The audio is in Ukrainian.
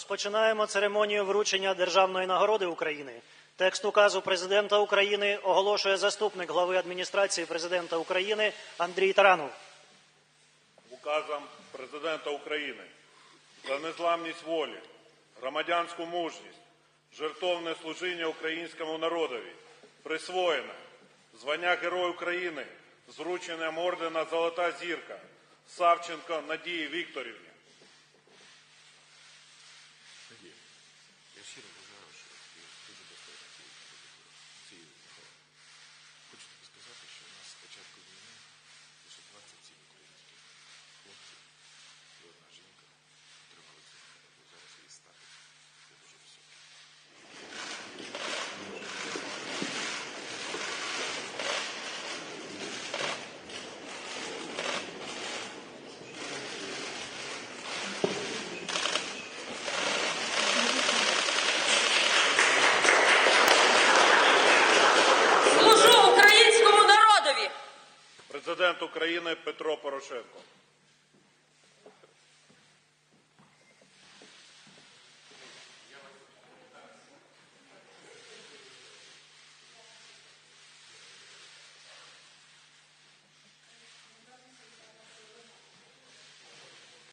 Розпочинаємо церемонію вручення державної нагороди України. Текст указу президента України оголошує заступник глави адміністрації президента України Андрій Таранов. указом президента України за незламність волі, громадянську мужність, жертовне служіння українському народові присвоєно звання Герой України з врученням ордена Золота зірка Савченко Надії Вікторівні. Президент України Петро Порошенко.